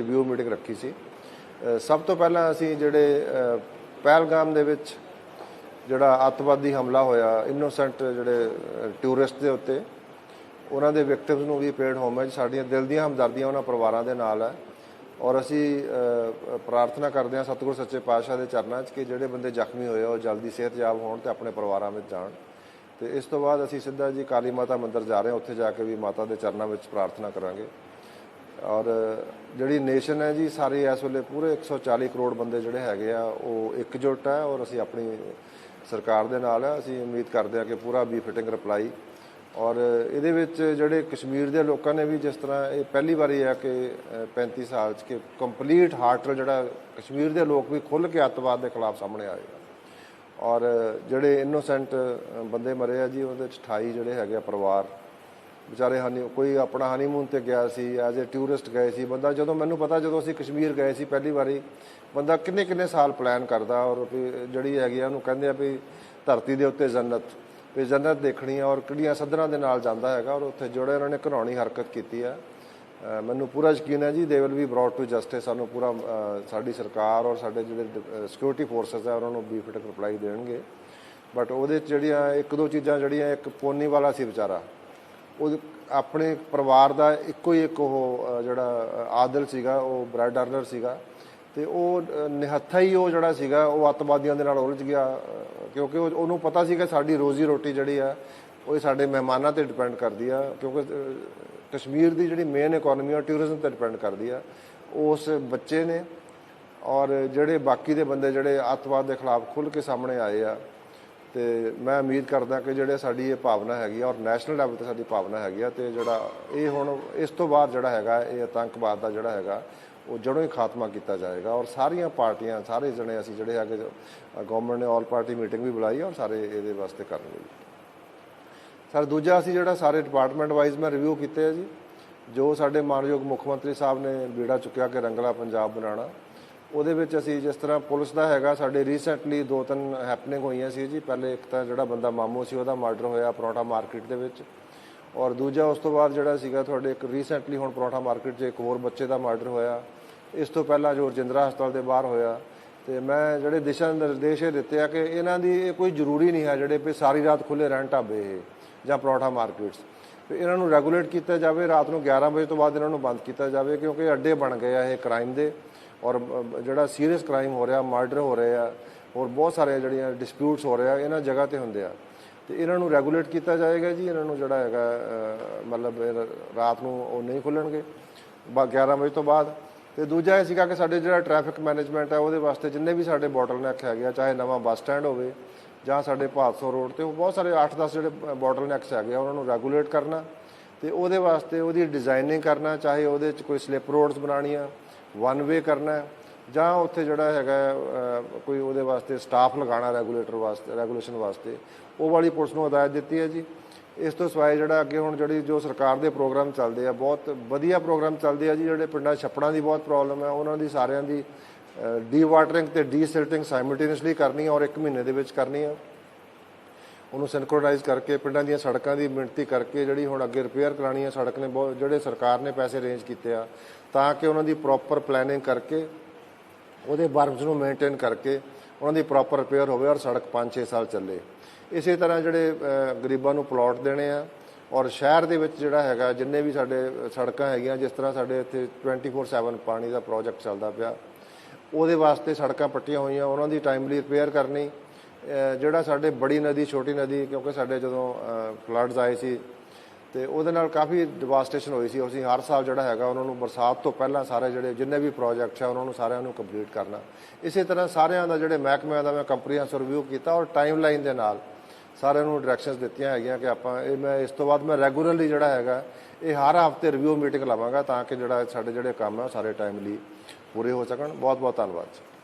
Review meeting ਰੱਖੀ ਸੀ। ਸਭ ਤੋਂ ਪਹਿਲਾਂ ਅਸੀਂ ਜਿਹੜੇ ਪਹਿਲਗਾਮ ਦੇ ਵਿੱਚ ਜਿਹੜਾ ਅੱਤਵਾਦੀ ਹਮਲਾ ਹੋਇਆ ਇਨੋਸੈਂਟ ਜਿਹੜੇ ਟੂਰਿਸਟ ਦੇ ਉੱਤੇ, ਉਹਨਾਂ ਦੇ ਵਿਕਟਿਮਸ ਨੂੰ ਵੀ ਪੇਡ ਹੋਮੇਜ ਸਾਡੀਆਂ ਦਿਲ ਦੀਆਂ ਹਮਦਰਦੀਆਂ ਉਹਨਾਂ ਪਰਿਵਾਰਾਂ ਦੇ ਨਾਲ ਹੈ। ਔਰ ਅਸੀਂ ਪ੍ਰਾਰਥਨਾ ਕਰਦੇ ਹਾਂ ਸਤਿਗੁਰ ਸੱਚੇ ਪਾਤਸ਼ਾਹ ਦੇ ਚਰਨਾਂ 'ਚ ਕਿ ਜਿਹੜੇ ਬੰਦੇ ਜ਼ਖਮੀ ਹੋਏ ਉਹ ਜਲਦੀ ਸਿਹਤਯਾਬ ਹੋਣ ਤੇ ਆਪਣੇ ਪਰਿਵਾਰਾਂ ਵਿੱਚ ਜਾਣ। ਤੇ ਇਸ ਤੋਂ ਬਾਅਦ ਅਸੀਂ ਸਿੱਧਾ ਜੀ ਕਾਲੀ ਮਾਤਾ ਮੰਦਿਰ ਜਾ ਰਹੇ ਹਾਂ। ਉੱਥੇ ਜਾ ਕੇ ਵੀ ਮਾਤਾ ਦੇ ਚਰਨਾਂ ਵਿੱਚ ਪ੍ਰਾਰਥਨਾ ਕਰਾਂਗੇ। ਔਰ ਜਿਹੜੀ ਨੇਸ਼ਨ ਹੈ ਜੀ ਸਾਰੀ ਇਸ ਵੇਲੇ ਪੂਰੇ 140 ਕਰੋੜ ਬੰਦੇ ਜਿਹੜੇ ਹੈਗੇ ਆ ਉਹ ਇਕਜੁੱਟ ਹੈ ਔਰ ਅਸੀਂ ਆਪਣੀ ਸਰਕਾਰ ਦੇ ਨਾਲ ਹੈ ਅਸੀਂ ਉਮੀਦ ਕਰਦੇ ਹਾਂ ਕਿ ਪੂਰਾ ਬੀ ਫਿਟਿੰਗ ਰਿਪਲਾਈ ਔਰ ਇਹਦੇ ਵਿੱਚ ਜਿਹੜੇ ਕਸ਼ਮੀਰ ਦੇ ਲੋਕਾਂ ਨੇ ਵੀ ਜਿਸ ਤਰ੍ਹਾਂ ਇਹ ਪਹਿਲੀ ਵਾਰੀ ਹੈ ਕਿ ਅ, 35 ਸਾਲ ਚ ਕਿ ਕੰਪਲੀਟ ਹਾਰਟਲ ਜਿਹੜਾ ਕਸ਼ਮੀਰ ਦੇ ਲੋਕ ਵੀ ਖੁੱਲ੍ਹ ਕੇ ਅੱਤਵਾਦ ਦੇ ਖਿਲਾਫ ਸਾਹਮਣੇ ਆਏ ਔਰ ਜਿਹੜੇ ਇਨੋਸੈਂਟ ਬੰਦੇ ਮਰੇ ਆ ਜੀ ਉਹਦੇ ਚ 28 ਜਿਹੜੇ ਹੈਗੇ ਆ ਪਰਿਵਾਰ। ਵਿਚਾਰੇ ਹਨੀ ਕੋਈ ਆਪਣਾ ਹਨੀਮੂਨ ਤੇ ਗਿਆ ਸੀ ਐਜ਼ ਅ ਟੂਰਿਸਟ ਗਏ ਸੀ, ਬੰਦਾ ਜਦੋਂ ਮੈਨੂੰ ਪਤਾ, ਜਦੋਂ ਅਸੀਂ ਕਸ਼ਮੀਰ ਗਏ ਸੀ ਪਹਿਲੀ ਵਾਰੀ, ਬੰਦਾ ਕਿੰਨੇ ਕਿੰਨੇ ਸਾਲ ਪਲਾਨ ਕਰਦਾ ਔਰ ਵੀ ਜਿਹੜੀ ਹੈਗੀ ਆ ਉਹਨੂੰ ਕਹਿੰਦੇ ਆ ਵੀ ਧਰਤੀ ਦੇ ਉੱਤੇ ਜੰਨਤ, ਵੀ ਜੰਨਤ ਦੇਖਣੀ ਆ ਔਰ ਕਿਹੜੀਆਂ ਸੱਧਰਾਂ ਦੇ ਨਾਲ ਜਾਂਦਾ ਹੈਗਾ ਔਰ ਉੱਥੇ ਜਿਹੜੇ ਉਹਨਾਂ ਨੇ ਘਰਾਉਣੀ ਹਰਕਤ ਕੀਤੀ ਆ। ਮੈਨੂੰ ਪੂਰਾ ਯਕੀਨ ਹੈ ਜੀ they will be brought to justice ਸਾਨੂੰ ਪੂਰਾ ਸਾਡੀ ਸਰਕਾਰ ਔਰ ਸਾਡੇ ਜਿਹੜੇ ਸਿਕਿਉਰਿਟੀ ਫੋਰਸਸ ਆ, ਉਹਨਾਂ ਨੂੰ ਬੀ ਫਿਟ ਰਿਪਲਾਈ ਦੇਣਗੇ। ਬਟ ਉਹਦੇ 'ਚ ਜਿਹੜੀਆਂ ਇੱਕ ਦੋ ਚੀਜ਼ਾਂ ਜਿਹੜੀਆਂ, ਇੱਕ ਪੋਨੀ ਵਾਲਾ ਸੀ ਵਿਚਾਰਾ ਉਹ ਆਪਣੇ ਪਰਿਵਾਰ ਦਾ ਇੱਕੋ ਹੀ ਇੱਕ ਉਹ ਜਿਹੜਾ ਆਦਲ ਸੀਗਾ, ਉਹ ਬ੍ਰੈਡ ਅਰਨਰ ਸੀਗਾ। ਤੇ ਉਹ ਨਿਹੱਥਾ ਹੀ ਉਹ ਜਿਹੜਾ ਸੀਗਾ, ਉਹ ਅੱਤਵਾਦੀਆਂ ਦੇ ਨਾਲ ਉਲਝ ਗਿਆ ਕਿਉਂਕਿ ਉਹ- ਉਹਨੂੰ ਪਤਾ ਸੀਗਾ ਸਾਡੀ ਰੋਜ਼ੀ ਰੋਟੀ ਜਿਹੜੀ ਆ, ਉਹ ਸਾਡੇ ਮਹਿਮਾਨਾਂ ਤੇ ਡਿਪੈਂਡ ਕਰਦੀ ਆ, ਕਿਉਂਕਿ ਕਸ਼ਮੀਰ ਦੀ ਜਿਹੜੀ ਮੇਨ ਇਕਨੋਮੀ ਆ ਟੂਰਿਜ਼ਮ ਤੇ ਡਿਪੈਂਡ ਕਰਦੀ ਆ। ਉਸ ਬੱਚੇ ਨੇ ਔਰ ਜਿਹੜੇ ਬਾਕੀ ਦੇ ਬੰਦੇ ਜਿਹੜੇ ਅੱਤਵਾਦ ਦੇ ਖਿਲਾਫ ਖੁੱਲ੍ਹ ਕੇ ਸਾਹਮਣੇ ਆਏ ਆ ਤੇ ਮੈਂ ਉਮੀਦ ਕਰਦਾ ਕਿ ਜਿਹੜੇ ਸਾਡੀ ਇਹ ਭਾਵਨਾ ਹੈਗੀ ਆ ਔਰ ਨੈਸ਼ਨਲ ਲੈਵਲ ਤੇ ਸਾਡੀ ਭਾਵਨਾ ਹੈਗੀ ਆ ਤੇ ਜਿਹੜਾ ਇਹ ਹੁਣ ਇਸ ਤੋਂ ਬਾਅਦ ਜਿਹੜਾ ਹੈਗਾ, ਇਹ ਆਤੰਕਵਾਦ ਦਾ ਜਿਹੜਾ ਹੈਗਾ, ਉਹ ਜੜੋਂ ਹੀ ਖਾਤਮਾ ਕੀਤਾ ਜਾਏਗਾ ਔਰ ਸਾਰੀਆਂ ਪਾਰਟੀਆਂ, ਸਾਰੇ ਜਣੇ ਅਸੀਂ ਜਿਹੜੇ ਹੈਗੇ ਗਵਰਨਮੈਂਟ ਨੇ ਆਲ ਪਾਰਟੀ ਮੀਟਿੰਗ ਵੀ ਬੁਲਾਈ ਔਰ ਸਾਰੇ ਇਹਦੇ ਵਾਸਤੇ ਕਰਨਗੇ ਸਰ, ਦੂਜਾ ਅਸੀਂ ਜਿਹੜਾ ਸਾਰੇ ਡਿਪਾਰਟਮੈਂਟ ਵਾਈਜ਼ ਮੈਂ ਰਿਵਿਊ ਕੀਤੇ ਆ ਜੀ, ਜੋ ਸਾਡੇ ਮਾਨਯੋਗ ਮੁੱਖ ਮੰਤਰੀ ਸਾਹਿਬ ਨੇ ਬੀੜਾ ਚੁੱਕਿਆ ਕਿ ਰੰਗਲਾ ਪੰਜਾਬ ਬਣਾਉਣਾ। ਉਹਦੇ ਵਿੱਚ ਅਸੀਂ ਜਿਸ ਤਰ੍ਹਾਂ ਪੁਲਿਸ ਦਾ ਹੈਗਾ, ਸਾਡੇ ਰੀਸੈਂਟਲੀ ਦੋ ਤਿੰਨ ਹੈਪਨਿੰਗ ਹੋਈਆਂ ਸੀ ਜੀ। ਪਹਿਲੇ ਇੱਕ ਤਾਂ ਜਿਹੜਾ ਬੰਦਾ ਮਾਮੂ ਸੀ, ਉਹਦਾ ਮਰਡਰ ਹੋਇਆ ਪਰੌਂਠਾ ਮਾਰਕੀਟ ਦੇ ਵਿੱਚ। ਔਰ ਦੂਜਾ ਉਸ ਤੋਂ ਬਾਅਦ ਜਿਹੜਾ ਸੀਗਾ, ਤੁਹਾਡੇ ਇੱਕ ਰੀਸੈਂਟਲੀ ਹੁਣ ਪਰੌਂਠਾ ਮਾਰਕੀਟ 'ਚ ਇੱਕ ਹੋਰ ਬੱਚੇ ਦਾ ਮਰਡਰ ਹੋਇਆ। ਇਸ ਤੋਂ ਪਹਿਲਾਂ ਜੋ ਰਜਿੰਦਰਾ ਹਸਪਤਾਲ ਦੇ ਬਾਹਰ ਹੋਇਆ। ਤੇ ਮੈਂ ਜਿਹੜੇ ਦਿਸ਼ਾ ਨਿਰਦੇਸ਼ ਇਹ ਦਿੱਤੇ ਆ ਕਿ ਇਹਨਾਂ ਦੀ ਇਹ ਕੋਈ ਜ਼ਰੂਰੀ ਨਹੀਂ ਹੈ ਜਿਹੜੇ ਵੀ ਸਾਰੀ ਰਾਤ ਖੁੱਲੇ ਰਹਿਣ ਢਾਬੇ ਇਹ ਜਾਂ ਪਰੌਂਠਾ ਮਾਰਕੀਟਸ ਇਹਨਾਂ ਨੂੰ ਰੈਗੂਲੇਟ ਕੀਤਾ ਜਾਵੇ, ਰਾਤ ਨੂੰ 11 ਵਜੇ ਤੋਂ ਬਾਅਦ ਇਹਨਾਂ ਨੂੰ ਬੰਦ ਕੀਤਾ ਜਾਵੇ, ਕਿਉਂਕਿ ਅੱਡੇ ਬਣ ਗਏ ਆ ਇਹ ਕ੍ਰਾਈਮ ਦੇ। ਔਰ ਜਿਹੜਾ ਸੀਰੀਅਸ ਕ੍ਰਾਈਮ ਹੋ ਰਿਹਾ ਮਰਡਰ ਹੋ ਰਹੇ ਆ, ਔਰ ਬਹੁਤ ਸਾਰੇ ਜਿਹੜੀਆਂ ਡਿਸਪਿਊਟਸ ਹੋ ਰਹੇ ਆ, ਇਹਨਾਂ ਜਗ੍ਹਾ ਤੇ ਹੁੰਦੇ ਆ। ਤੇ ਇਹਨਾਂ ਨੂੰ ਰੈਗੂਲੇਟ ਕੀਤਾ ਜਾਏਗਾ ਜੀ, ਇਹਨਾਂ ਨੂੰ ਜਿਹੜਾ ਹੈਗਾ ਮਤਲਬ ਰਾਤ ਨੂੰ ਉਹ ਨਹੀਂ ਖੁੱਲਣਗੇ, ਬਾ 11 ਵਜੇ ਤੋਂ ਬਾਅਦ। ਤੇ ਦੂਜਾ ਇਹ ਸੀਗਾ ਕਿ ਸਾਡੇ ਜਿਹੜਾ ਟ੍ਰੈਫਿਕ ਮੈਨੇਜਮੈਂਟ ਹੈ ਉਹਦੇ ਵਾਸਤੇ ਜਿੰਨੇ ਵੀ ਸਾਡੇ ਬੋਟਲ ਬੋਟਲਨੈਕ ਹੈਗੇ ਆ ਚਾਹੇ ਨਵਾਂ ਬੱਸ ਸਟੈਂਡ ਹੋਵੇ ਜਾਂ ਸਾਡੇ ਭਾਦਸੋ ਰੋਡ ਤੇ ਉਹ ਬਹੁਤ ਸਾਰੇ 8-10 ਜਿਹੜੇ ਬੋਟਲਨੈਕਸ ਹੈਗੇ ਆ, ਉਹਨਾਂ ਨੂੰ ਰੈਗੂਲੇਟ ਕਰਨਾ ਤੇ ਉਹਦੇ ਵਾਸਤੇ ਉਹਦੀ ਡਿਜ਼ਾਈਨਿੰਗ ਕਰਨਾ, ਚਾਹੇ ਉਹਦੇ 'ਚ ਕੋਈ ਸਲਿੱਪ ਰੋਡਸ ਬਣਾਉਣੀਆਂ ਵਨ ਵੇ ਕਰਨਾ ਜਾਂ ਉੱਥੇ ਜਿਹੜਾ ਹੈਗਾ ਕੋਈ ਉਹਦੇ ਵਾਸਤੇ ਸਟਾਫ ਲਗਾਉਣਾ ਰੈਗੂਲੇਟਰ ਵਾਸਤੇ ਰੈਗੂਲੇਸ਼ਨ ਵਾਸਤੇ, ਉਹ ਵਾਲੀ ਪੁਲਿਸ ਨੂੰ ਹਦਾਇਤ ਦਿੱਤੀ ਹੈ ਜੀ। ਇਸ ਤੋਂ ਸਿਵਾਏ ਜਿਹੜਾ ਅੱਗੇ ਹੁਣ ਜਿਹੜੀ ਜੋ ਸਰਕਾਰ ਦੇ ਪ੍ਰੋਗਰਾਮ ਚੱਲਦੇ ਆ, ਬਹੁਤ ਵਧੀਆ ਪ੍ਰੋਗਰਾਮ ਚੱਲਦੇ ਆ ਜੀ, ਜਿਹੜੇ ਪਿੰਡਾਂ ਛੱਪੜਾਂ ਦੀ ਬਹੁਤ ਪ੍ਰੋਬਲਮ ਹੈ, ਉਹਨਾਂ ਦੀ ਸਾਰਿਆਂ ਦੀ ਡੀ ਵਾਟਰਿੰਗ ਤੇ ਡੀ ਸਿਲਟਿੰਗ ਸਾਈਮਲਟੇਨੀਅਸਲੀ ਕਰਨੀ ਹੈ ਔਰ 1 ਮਹੀਨੇ ਦੇ ਵਿੱਚ ਕਰਨੀ ਆ। ਉਹਨੂੰ ਸਿਨਕ੍ਰੋਨਾਈਜ਼ ਕਰਕੇ ਪਿੰਡਾਂ ਦੀਆਂ ਸੜਕਾਂ ਦੀ ਮਿਣਤੀ ਕਰਕੇ ਜਿਹੜੀ ਹੁਣ ਅੱਗੇ ਰਿਪੇਅਰ ਕਰਾਣੀ ਆ, ਸੜਕ ਨੇ ਬਹੁਤ, ਜਿਹੜੇ ਸਰਕਾਰ ਨੇ ਪੈਸੇ ਅਰੇਂਜ ਕੀਤੇ ਆ, ਤਾਂ ਕਿ ਉਹਨਾਂ ਦੀ ਪ੍ਰੋਪਰ ਪਲੈਨਿੰਗ ਕਰਕੇ, ਉਹਦੇ ਬਰਮਸ ਨੂੰ ਮੇਨਟੇਨ ਕਰਕੇ ਉਹਨਾਂ ਦੀ ਪ੍ਰੋਪਰ ਰਿਪੇਅਰ ਹੋਵੇ ਔਰ ਸੜਕ 5-6 ਸਾਲ ਚੱਲੇ। ਇਸੇ ਤਰ੍ਹਾਂ ਜਿਹੜੇ ਗਰੀਬਾਂ ਨੂੰ ਪਲਾਟ ਦੇਣੇ ਆ ਔਰ ਸ਼ਹਿਰ ਦੇ ਵਿੱਚ ਜਿਹੜਾ ਹੈਗਾ, ਜਿੰਨੇ ਵੀ ਸਾਡੇ ਸੜਕਾਂ ਹੈਗੀਆਂ, ਜਿਸ ਤਰ੍ਹਾਂ ਸਾਡੇ ਇੱਥੇ 24/7 ਪਾਣੀ ਦਾ ਪ੍ਰੋਜੈਕਟ ਚੱਲਦਾ ਪਿਆ ਉਹਦੇ ਵਾਸਤੇ ਸੜਕਾਂ ਪੱਟੀਆਂ ਹੋਈਆਂ, ਉਹਨਾਂ ਦੀ ਟਾਈਮਲੀ ਰਿਪੇਅਰ ਕਰਨੀ ਜਿਹੜਾ ਸਾਡੇ ਬੜੀ ਨਦੀ, ਛੋਟੀ ਨਦੀ, ਕਿਉਂਕਿ ਸਾਡੇ ਜਦੋਂ ਫਲੱਡਸ ਆਏ ਸੀ, ਤੇ ਉਹਦੇ ਨਾਲ ਕਾਫੀ ਡਿਵਾਸਟੇਸ਼ਨ ਹੋਈ ਸੀ। ਅਸੀਂ ਹਰ ਸਾਲ ਜਿਹੜਾ ਹੈਗਾ, ਉਹਨਾਂ ਨੂੰ ਬਰਸਾਤ ਤੋਂ ਪਹਿਲਾਂ ਸਾਰੇ ਜਿਹੜੇ ਜਿੰਨੇ ਵੀ ਪ੍ਰੋਜੈਕਟਸ ਆ, ਉਹਨਾਂ ਨੂੰ ਸਾਰਿਆਂ ਨੂੰ ਕੰਪਲੀਟ ਕਰਨਾ। ਇਸੇ ਤਰ੍ਹਾਂ ਸਾਰਿਆਂ ਦਾ ਜਿਹੜੇ ਮਹਿਕਮਿਆਂ ਦਾ ਮੈਂ ਕੰਪਰੀਹੈਂਸਿਵ ਰਿਵਿਊ ਕੀਤਾ ਔਰ ਟਾਈਮਲਾਈਨ ਦੇ ਨਾਲ ਸਾਰਿਆਂ ਨੂੰ ਡਾਇਰੈਕਸ਼ਨਸ ਦਿੱਤੀਆਂ ਹੈਗੀਆਂ ਕਿ ਆਪਾਂ ਇਹ ਮੈਂ, ਇਸ ਤੋਂ ਬਾਅਦ ਮੈਂ ਰੈਗੂਲਰਲੀ ਜਿਹੜਾ ਹੈਗਾ, ਇਹ ਹਰ ਹਫ਼ਤੇ ਰਿਵਿਊ ਮੀਟਿੰਗ ਲਾਵਾਂਗਾ ਤਾਂ ਕਿ ਜਿਹੜਾ ਸਾਡੇ ਜਿਹੜੇ ਕੰਮ ਆ, ਉਹ ਸਾਰੇ ਟਾਈਮਲੀ ਪੂਰੇ ਹੋ ਸਕਣ। ਬਹੁਤ ਬਹੁਤ ਧੰਨਵਾਦ ਜੀ।